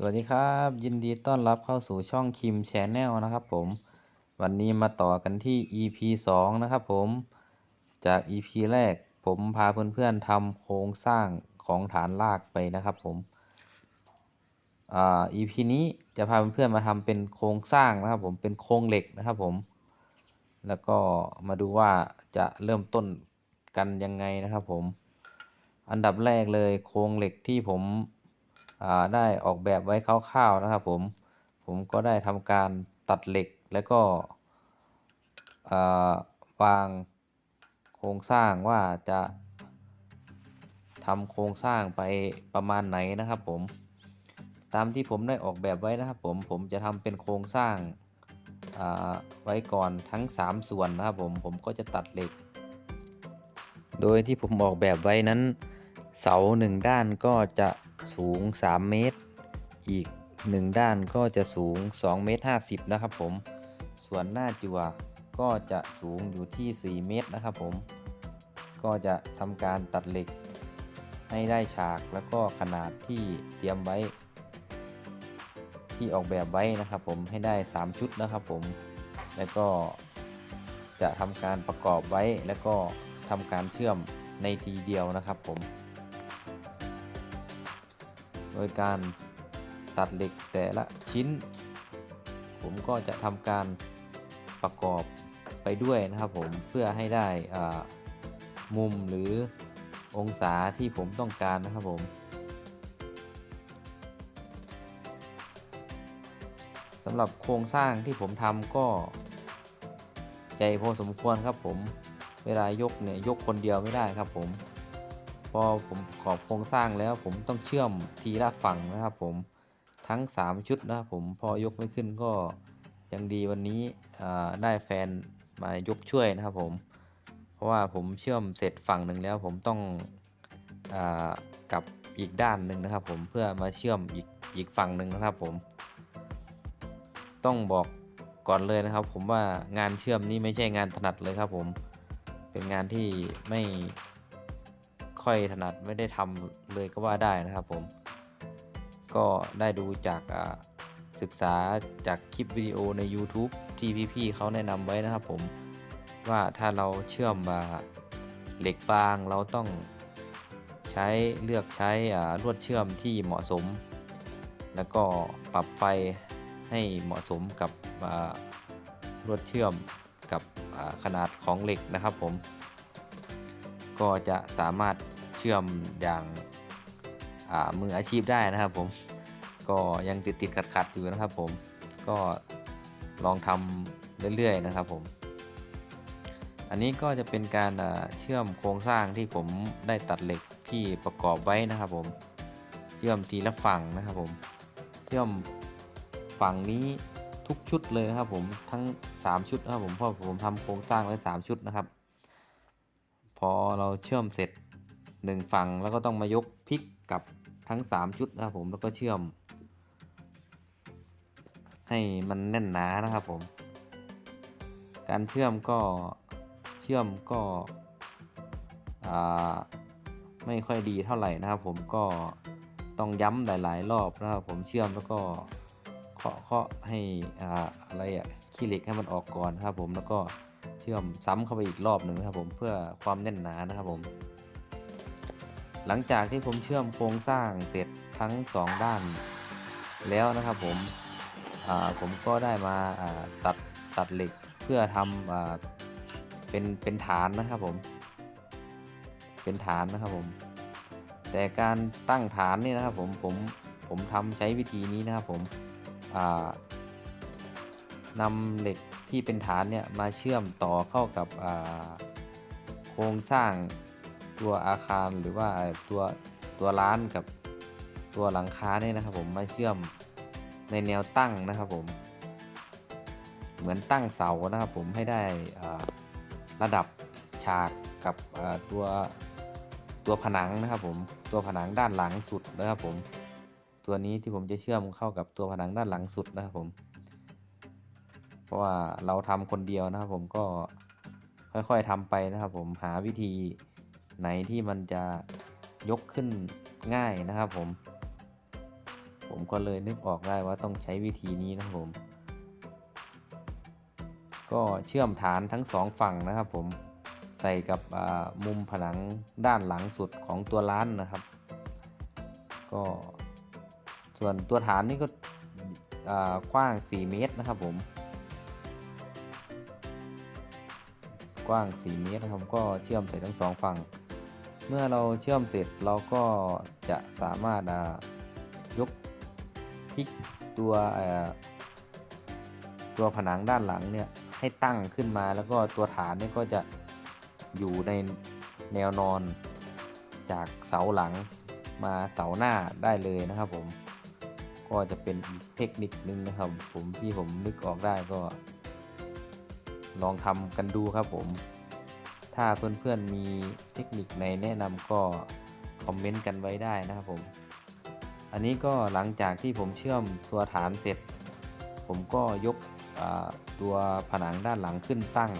สวัสดีครับ ยินดีต้อนรับเข้าสู่ช่องคิมแชนแนลนะครับผม วันนี้มาต่อกันที่ EP 2 นะครับผมจาก EP แรกผมพาเพื่อนๆทำโครงสร้างของฐานรากไปนะครับผมอ่า EP นี้จะพาเพื่อนๆมาทำเป็นโครงสร้างนะครับผมเป็นโครงเหล็กนะครับผม แล้วก็มาดูว่าจะเริ่มต้นกันยังไงนะครับผม อันดับแรกเลยโครงเหล็กที่ผม ได้ออกแบบไว้คร่าวๆนะครับผมผมก็ได้ทำการตัดเหล็กแล้วก็วางโครงสร้างว่าจะทำโครงสร้างไปประมาณไหนนะครับผมตามที่ผมได้ออกแบบไว้นะครับผมผมจะทำเป็นโครงสร้างาไว้ก่อนทั้ง 3 ส่วนนะครับผมผมก็จะตัดเหล็ก โดยที่ผมออกแบบไว้นั้น เสาหนึ่งด้านก็จะสูง 3 เมตร อีก 1 ด้านก็จะสูง2เมตร50 นะครับผม ส่วนหน้าจั่วก็จะสูงอยู่ที่ 4 เมตรนะครับผม ก็จะทำการตัดเหล็ก ให้ได้ฉากแล้วก็ขนาดที่เตรียมไว้ ที่ออกแบบไว้นะครับผมให้ได้ 3 ชุดนะครับผม แล้วก็จะทำการประกอบไว้แล้วก็ทำการเชื่อมในทีเดียวนะครับผม โดยการตัดเหล็กแต่ละชิ้น ผมก็จะทำการประกอบไปด้วยนะครับผมเพื่อให้ได้มุมหรือองศาที่ผมต้องการนะครับผมสำหรับโครงสร้างที่ผมทำก็ใหญ่พอสมควรครับผม เวลายกเนี่ยยกคนเดียวไม่ได้ครับผม พอผมขอบโครงสร้างแล้วผมต้องเชื่อมทีละฝั่งนะครับผมทั้ง 3 ชุดนะครับผมพอยกไม่ขึ้นก็ยังดีวันนี้ได้แฟนมายกช่วยนะครับผม เพราะว่าผมเชื่อมเสร็จฝั่งหนึ่งแล้วผมต้องอกลับอีกด้านหนึ่งนะครับ ผมเพื่อมาเชื่อมอีกอีกฝั่งหนึ่งนะครับผม ต้องบอกก่อนเลยนะครับ ผมว่างานเชื่อมนี่ไม่ใช่งานถนัดเลยครับผมเป็นงานที่ไม่ ค่อยถนัดไม่ได้ทำเลยก็ว่าได้นะครับผม ก็ได้ดูจากศึกษาจากคลิปวิดีโอใน YouTube ที่พี่ๆเขาแนะนำไว้นะครับผมว่าถ้าเราเชื่อมมาเหล็กบางเราต้องใช้เลือกใช้ลวดเชื่อมที่เหมาะสม แล้วก็ปรับไฟให้เหมาะสมกับลวดเชื่อมกับขนาดของเหล็กนะครับผม ก็จะสามารถ เชื่อมอย่างามืออาชีพได้นะครับผมก็ยังติดติดขัดขัดๆอยู่นะครับผมก็ลองทำเรื่อยๆนะครับผมอันนี้ก็จะเป็นการเชื่อมโครงสร้างที่ผมได้ตัดเหล็กที่ประกอบไว้นะครับผมเชื่อมทีละฝั่งนะครับผมเชื่อมฝั่งนี้ทุกชุดเลยนะครับผมทั้ง 3 ชุดนะครับผมเพราะผมทำโครงสร้างไว้3ชุดนะครับ พอเราเชื่อมเสร็จ 1 ฝั่งแล้วก็ต้องมายกพลิกกับทั้ง 3 ชุดนะครับผมแล้วก็เชื่อม ให้มันแน่นหนานะครับผม การเชื่อมก็เชื่อมก็ไม่ค่อยดีเท่าไหร่นะครับผมก็ต้องย้ำหลาย ๆ รอบนะครับผมเชื่อมแล้วก็เคาะเคาะให้อ่าอะไรอะขี้เหล็กให้มันออกก่อนนะครับผมแล้วก็เชื่อมซ้ำเข้าไปอีกรอบหนึ่งนะครับผมเพื่อความแน่นหนานะครับผม หลังจากที่ผมเชื่อมโครงสร้างเสร็จทั้ง 2 ด้านแล้วนะครับผมผมก็ได้มาาตัดตัดเหล็กเพื่อทำอเป็นเป็นฐานนะครับผม เป็นฐานนะครับผม แต่การตั้งฐานนี่นะครับผมผมผมทำใช้วิธีนี้นะครับผมนำเหล็กที่เป็นฐานเนี่ยมาเชื่อมต่อเข้ากับโครงสร้าง ตัวอาคารหรือว่าตัวตัวร้านกับตัวหลังคาเนี่ยนะครับ ผมมาเชื่อมในแนวตั้งนะครับผม เหมือนตั้งเสานะครับ ผมให้ได้ระดับฉากกับตัวตัวผนังนะครับ ผมตัวผนังด้านหลังสุดนะครับผมตัวนี้ที่ผมจะเชื่อมเข้ากับตัวผนังด้านหลังสุดนะครับผม เพราะว่าเราทำคนเดียวนะครับ ผมก็ค่อยๆทำไปนะครับ ผมหาวิธี ไหนที่มันจะยกขึ้นง่ายนะครับผม ผมก็เลยนึกออกได้ว่าต้องใช้วิธีนี้นะครับผม ก็เชื่อมฐานทั้งสองฝั่งนะครับผมใส่กับมุมผนังด้านหลังสุดของตัวร้านนะครับ ก็ส่วนตัวฐานนี่ก็กว้าง 4 เมตรนะครับผมกว้าง 4 เมตรนะครับ ก็เชื่อมใส่ทั้งสองฝั่ง เมื่อเราเชื่อมเสร็จเราก็จะสามารถายกพลิกตัวตัวผนังด้านหลังเนี่ยให้ตั้งขึ้นมาแล้วก็ตัวฐานเนี่ยก็จะอยู่ในแนวนอนจากเสาหลังมาเสาหน้าได้เลยนะครับผมก็จะเป็นอีกเทคนิคนึงนะครับ ผมที่ผมนึกออกได้ก็ ลองทำกันดูครับผม ถ้าเพื่อนๆมีเทคนิคไหนแนะนำก็คอมเมนต์กันไว้ได้นะครับผม อันนี้ก็หลังจากที่ผมเชื่อมตัวฐานเสร็จ ผมก็ยกตัวผนังด้านหลังขึ้นตั้ง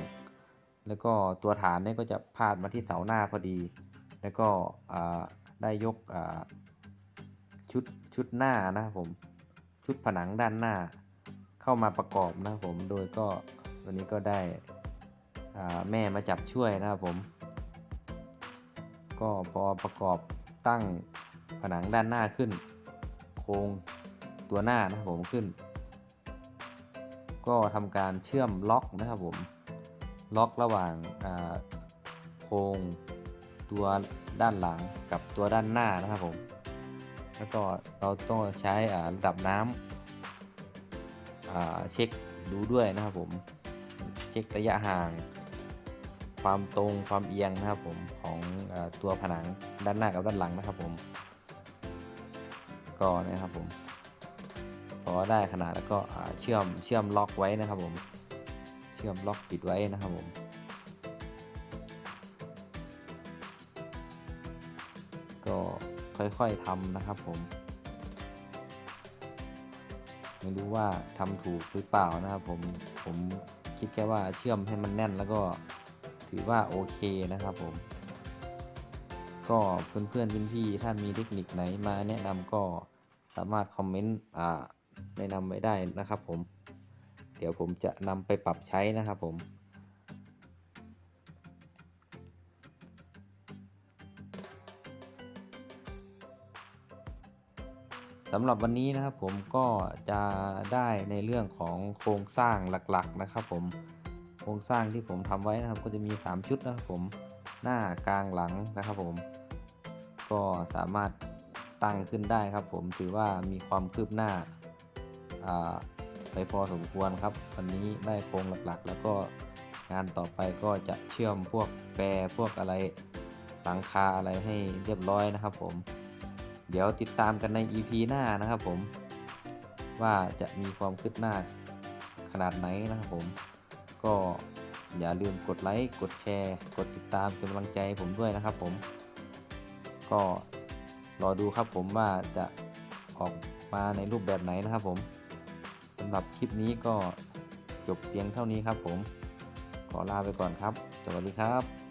แล้วก็ตัวฐานเนี่ยก็จะพาดมาที่เสาหน้าพอดี แล้วก็ได้ยกชุดชุดหน้านะครับผมชุดผนังด้านหน้าเข้ามาประกอบนะครับผมโดยก็วันนี้ก็ได้ แม่มาจับช่วยนะครับผม ก็พอประกอบตั้งผนังด้านหน้าขึ้น โครงตัวหน้านะครับผมขึ้น ก็ทำการเชื่อมล็อกนะครับผม ล็อกระหว่างาโครงตัวด้านหลังกับตัวด้านหน้านะครับผม แล้วก็เราต้องใช้ระดับน้ำเช็คดูด้วยนะครับผม เช็คระยะห่าง ความตรงความเอียงนะครับผมของอตัวผนังด้านหน้ากับด้านหลังนะครับผมก็นะครับผมพอได้ขนาดแล้วก็เชื่อมเชื่อมล็อกไว้นะครับผมเชื่อมล็อกปิดไว้นะครับผมก็ค่อยๆทำนะครับผมไม่รู้ว่าทำถูกหรือเปล่านะครับผมผมคิดแค่ว่าเชื่อมให้มันแน่นแล้วก็ ถือว่าโอเคนะครับผม ก็เพื่อนๆพ,พี่ๆถ้ามีเทคนิคไหนมาแนะนำก็สามารถคอมเมนต์อ่าแนะนำไว้ได้นะครับผม เดี๋ยวผมจะนำไปปรับใช้นะครับผมสำหรับวันนี้นะครับผมก็จะได้ในเรื่องของโครงสร้างหลักๆนะครับผม รงสร้างที่ผมทำไว้นะครับ ก็จะมี 3 ชุดนะครับผมหน้ากลางหลังนะครับผม ก็สามารถตั้งขึ้นได้ครับ ผมถือว่ามีความคืบหน้าาไปพอสมควรครับ วันนี้ได้โครงหลักๆ แล้วก็งานต่อไปก็จะเชื่อมพวกแปรพวกอะไรหลังคาอะไรให้เรียบร้อยนะครับ ผม เดี๋ยวติดตามกันใน EP หน้านะครับ ผมว่าจะมีความคืบหน้าขนาดไหนนะครับผม ก็อย่าลืมกดไลค์ กดแชร์ กดติดตามเป็นกำลังใจผมด้วยนะครับผม ก็รอดูครับผมว่าจะออกมาในรูปแบบไหนนะครับผมสำหรับคลิปนี้ก็จบเพียงเท่านี้ครับผม ขอลาไปก่อนครับ สวัสดีครับ